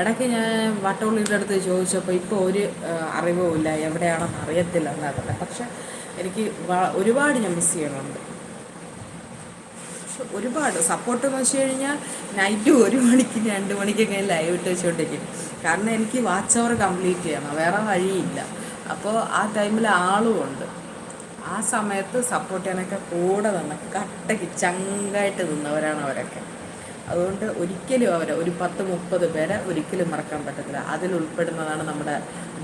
ഇടയ്ക്ക് ഞാൻ വട്ടോളിയുടെ അടുത്ത് ചോദിച്ചപ്പോൾ ഇപ്പോൾ ഒരു അറിവും ഇല്ല എവിടെയാണെന്ന് അറിയത്തില്ല എന്നാണ് പക്ഷെ എനിക്ക് ഒരുപാട് ഞാൻ മിസ് ചെയ്യണുണ്ട് ഒരുപാട് സപ്പോർട്ട് എന്ന് വെച്ച് കഴിഞ്ഞാൽ നൈറ്റ് ഒരു മണിക്ക് രണ്ട് മണിക്കൊക്കെ ലൈവ് ഇട്ട് വെച്ചുകൊണ്ടിരിക്കും കാരണം എനിക്ക് വാച്ച് അവർ കംപ്ലീറ്റ് ചെയ്യണം വേറെ വഴിയില്ല. അപ്പോൾ ആ ടൈമിൽ ആളും ഉണ്ട്. ആ സമയത്ത് സപ്പോർട്ട് ചെയ്യാനൊക്കെ കൂടെ തന്നെ കട്ടയ്ക്ക് ചങ്കായിട്ട് നിന്നവരാണ് അവരൊക്കെ. അതുകൊണ്ട് ഒരിക്കലും അവരെ ഒരു പത്ത് മുപ്പത് പേരെ ഒരിക്കലും മറക്കാൻ പറ്റത്തില്ല. അതിൽ ഉൾപ്പെടുന്നതാണ് നമ്മുടെ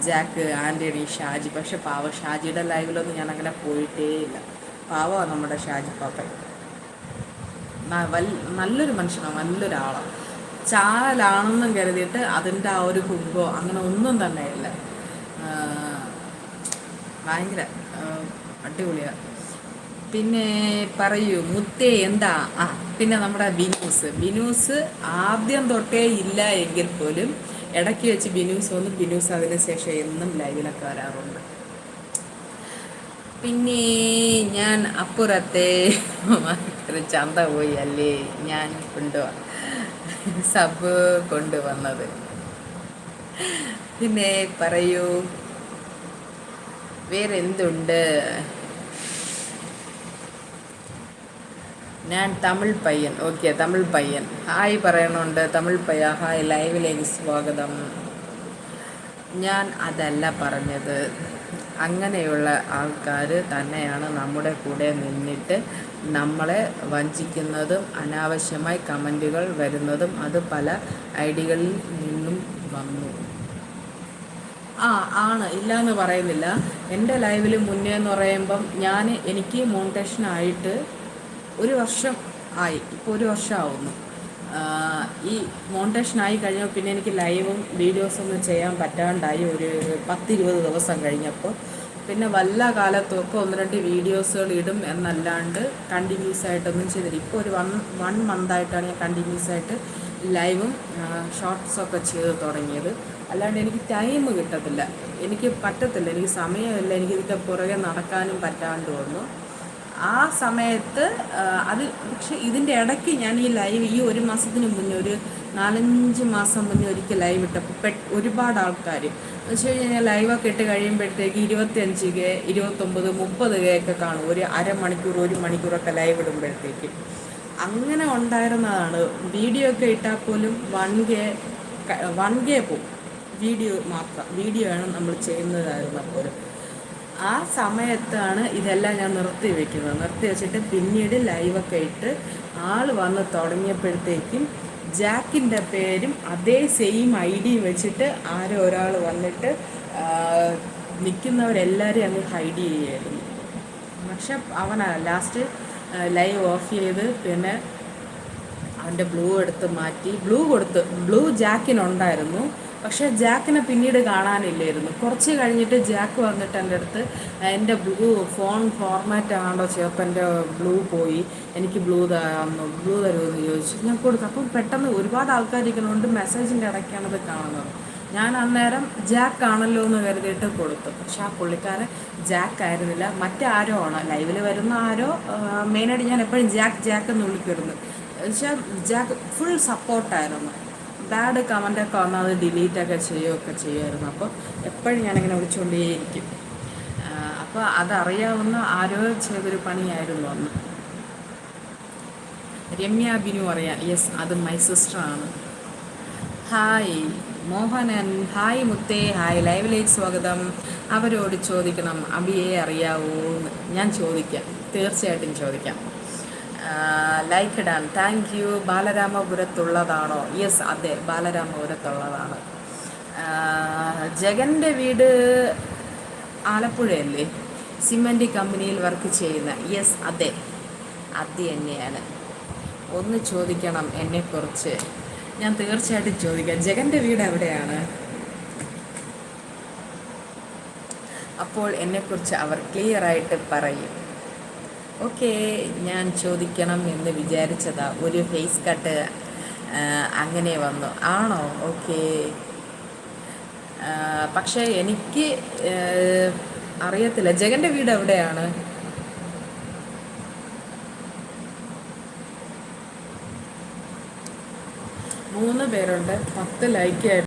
ജാക്ക് ആന്റണി ഷാജി. പക്ഷെ പാവ ഷാജിയുടെ ലൈവിലൊന്നും ഞാൻ അങ്ങനെ പോയിട്ടേ ഇല്ല പാവ നമ്മുടെ ഷാജി പാപ്പൻ നല്ലൊരു മനുഷ്യനാണ് നല്ലൊരാളാണ് ചാലാണെന്നും കരുതിയിട്ട് അതിന്റെ ആ ഒരു കുമ്പോ അങ്ങനെ ഒന്നും തന്നെ ഇല്ല. ഭയങ്കര അടിപൊളിയാണ് പിന്നെ പറയൂ മുത്തേ എന്താ? ആ പിന്നെ നമ്മുടെ ബിനൂസ്. ബിനൂസ് ആദ്യം തൊട്ടേ ഇല്ല എങ്കിൽ പോലും ഇടയ്ക്ക് വെച്ച് ബിനൂസ് വന്ന്. ബിനൂസ് അതിന് ശേഷം എന്നും ലൈവിലൊക്കെ വരാറുണ്ട്. പിന്നെ ഞാൻ അപ്പുറത്തെ ചന്ത പോയി അല്ലേ? ഞാൻ കൊണ്ടുവ സബ് കൊണ്ടുവന്നത് പിന്നെ പറയൂ. വേറെന്തുണ്ട് ഞാൻ തമിഴ് പയ്യൻ. ഓക്കെ തമിഴ് പയ്യൻ. ഹായ് പറയണുണ്ട്. തമിഴ് പയ്യ. ഹായ് ലൈവിലേക്ക് സ്വാഗതം. ഞാൻ അതല്ല പറഞ്ഞത്. അങ്ങനെയുള്ള ആൾക്കാർ തന്നെയാണ് നമ്മുടെ കൂടെ നിന്നിട്ട് നമ്മളെ വഞ്ചിക്കുന്നതും അനാവശ്യമായി കമന്റുകൾ വരുന്നതും അത് പല ഐ ഡികളിൽ നിന്നും വന്നു. ആ ആണ്. ഇല്ല എന്ന് പറയുന്നില്ല. എന്റെ ലൈവിൽ മുന്നേ എന്ന് പറയുമ്പം ഞാൻ എനിക്ക് മോണിറ്റേഷനായിട്ട് ഒരു വർഷം ആയി. ഇപ്പോൾ ഒരു വർഷമാവുന്നു. ഈ മോണ്ടേഷൻ ആയി കഴിഞ്ഞപ്പോൾ പിന്നെ എനിക്ക് ലൈവും വീഡിയോസൊന്നും ചെയ്യാൻ പറ്റാണ്ടായി. ഒരു പത്തിരുപത് ദിവസം കഴിഞ്ഞപ്പോൾ പിന്നെ വല്ല കാലത്തൊക്കെ ഒന്ന് രണ്ട് വീഡിയോസുകൾ ഇടും എന്നല്ലാണ്ട് കണ്ടിന്യൂസ് ആയിട്ടൊന്നും ചെയ്തില്ല. ഇപ്പോൾ ഒരു വൺ വൺ മന്തായിട്ടാണ് ഞാൻ കണ്ടിന്യൂസ് ആയിട്ട് ലൈവും ഷോർട്സൊക്കെ ചെയ്ത് തുടങ്ങിയത്. അല്ലാണ്ട് എനിക്ക് ടൈം കിട്ടത്തില്ല. എനിക്ക് പറ്റത്തില്ല. എനിക്ക് സമയമില്ല. എനിക്കിതിന്റെ പുറകെ നടക്കാനും പറ്റാണ്ട് വന്നു. ആ സമയത്ത് അത് പക്ഷെ ഇതിന്റെ ഇടയ്ക്ക് ഞാൻ ഈ ലൈവ് ഈ ഒരു മാസത്തിന് മുന്നേ ഒരു നാലഞ്ച് മാസം മുന്നേ ഒരിക്കൽ ലൈവ് ഇട്ടപ്പോൾ പെ ഒരുപാട് ആൾക്കാർ. എന്ന് വെച്ച് കഴിഞ്ഞാൽ ലൈവൊക്കെ ഇട്ട് കഴിയുമ്പോഴത്തേക്ക് ഇരുപത്തിയഞ്ച് കെ ഇരുപത്തൊമ്പത് മുപ്പത് കെ ഒക്കെ കാണും. ഒരു അരമണിക്കൂർ ഒരു മണിക്കൂറൊക്കെ ലൈവ് ഇടുമ്പോഴത്തേക്ക്. അങ്ങനെ ഉണ്ടായിരുന്നതാണ്. വീഡിയോ ഒക്കെ ഇട്ടാൽ പോലും വൺ കെ വൺ കെ പോകും വീഡിയോ മാത്രം വീഡിയോ ആണ് നമ്മൾ ചെയ്യുന്നതായിരുന്നപ്പോൾ. ആ സമയത്താണ് ഇതെല്ലാം ഞാൻ നിർത്തി വെക്കുന്നത്. നിർത്തി വെച്ചിട്ട് പിന്നീട് ലൈവൊക്കെ ഇട്ട് ആൾ വന്ന് തുടങ്ങിയപ്പോഴത്തേക്കും ജാക്കിന്റെ പേരും അതേ സെയിം ഐ ഡിയും വെച്ചിട്ട് ആരോ ഒരാൾ വന്നിട്ട് നിൽക്കുന്നവരെല്ലാവരും അങ്ങ് ഹൈഡ് ചെയ്യുമായിരുന്നു പക്ഷെ അവനാ ലാസ്റ്റ് ലൈവ് ഓഫ് ചെയ്ത് പിന്നെ അവന്റെ ബ്ലൂ എടുത്ത് മാറ്റി ബ്ലൂ കൊടുത്ത് ബ്ലൂ ജാക്കിനുണ്ടായിരുന്നു. പക്ഷേ ജാക്കിനെ പിന്നീട് കാണാനില്ലായിരുന്നു. കുറച്ച് കഴിഞ്ഞിട്ട് ജാക്ക് വന്നിട്ട് എന്റെ അടുത്ത് എന്റെ ബ്ലൂ ഫോൺ ഫോർമാറ്റ് ആണോ ചേർത്ത് എന്റെ ബ്ലൂ പോയി? എനിക്ക് ബ്ലൂ തന്നു ബ്ലൂ തരുമെന്ന് ചോദിച്ചു. ഞാൻ കൊടുത്തു. അപ്പം പെട്ടെന്ന് ഒരുപാട് ആൾക്കാരിക്കണോണ്ട് മെസ്സേജിന്റെ ഇടയ്ക്കാണ് ഇത് കാണുന്നത്. ഞാൻ അന്നേരം ജാക്ക് ആണല്ലോ എന്ന് കരുതിയിട്ട് കൊടുത്തു. പക്ഷെ ആ പുള്ളിക്കാരൻ ജാക്ക് ആയിരുന്നില്ല മറ്റാരോ ആണ്. ലൈവിൽ വരുന്ന ആരോ മെയിനായിട്ട് ഞാൻ എപ്പോഴും ജാക്ക് ജാക്ക് എന്ന് വിളിക്കുമായിരുന്നു. വെച്ചാൽ ജാക്ക് ഫുൾ സപ്പോർട്ടായിരുന്നു ബാഡ് കമന്റൊക്കെ വന്നാൽ അത് ഡിലീറ്റൊക്കെ ചെയ്യുകയൊക്കെ ചെയ്യുമായിരുന്നു. അപ്പോൾ എപ്പോഴും ഞാനിങ്ങനെ വിളിച്ചുകൊണ്ടേയിരിക്കും. അപ്പോൾ അതറിയാവുന്ന ആരോ ചെയ്തൊരു പണിയായിരുന്നു അന്ന്. രമ്യ ബിനു അറിയാം. യെസ് അത് മൈ സിസ്റ്ററാണ് ഹായ് മോഹനൻ. ഹായ് മുത്തേ. ഹായ് ലൈവിലേക്ക് സ്വാഗതം. അവരോട് ചോദിക്കണം അബിയെ അറിയാവോ എന്ന് ഞാൻ ചോദിക്കാം. തീർച്ചയായിട്ടും ചോദിക്കാം. ലൈക്ക് ഇടാൻ. Thank you ബാലരാമപുരത്തുള്ളതാണോ? യെസ് അതെ ബാലരാമപുരത്തുള്ളതാണ്. ജഗന്റെ വീട് ആലപ്പുഴയല്ലേ? സിമന്റ് കമ്പനിയിൽ വർക്ക് ചെയ്യുന്ന. യെസ് അതെ. അത് തന്നെയാണ്. ഒന്ന് ചോദിക്കണം എന്നെക്കുറിച്ച്. ഞാൻ തീർച്ചയായിട്ടും ചോദിക്കാം. ജഗന്റെ വീട് എവിടെയാണ്? അപ്പോൾ എന്നെക്കുറിച്ച് അവർ ക്ലിയറായിട്ട് പറയും. ഓക്കെ ഞാൻ ചോദിക്കണം എന്ന് വിചാരിച്ചതാ. ഒരു ഫേസ് കട്ട് അങ്ങനെ വന്നു. ആണോ? ഓക്കെ. പക്ഷേ എനിക്ക് അറിയത്തില്ല. ജഗന്റെ വീട് എവിടെയാണ്? മൂന്ന് പേരുണ്ട്. പത്ത് ലൈക്ക്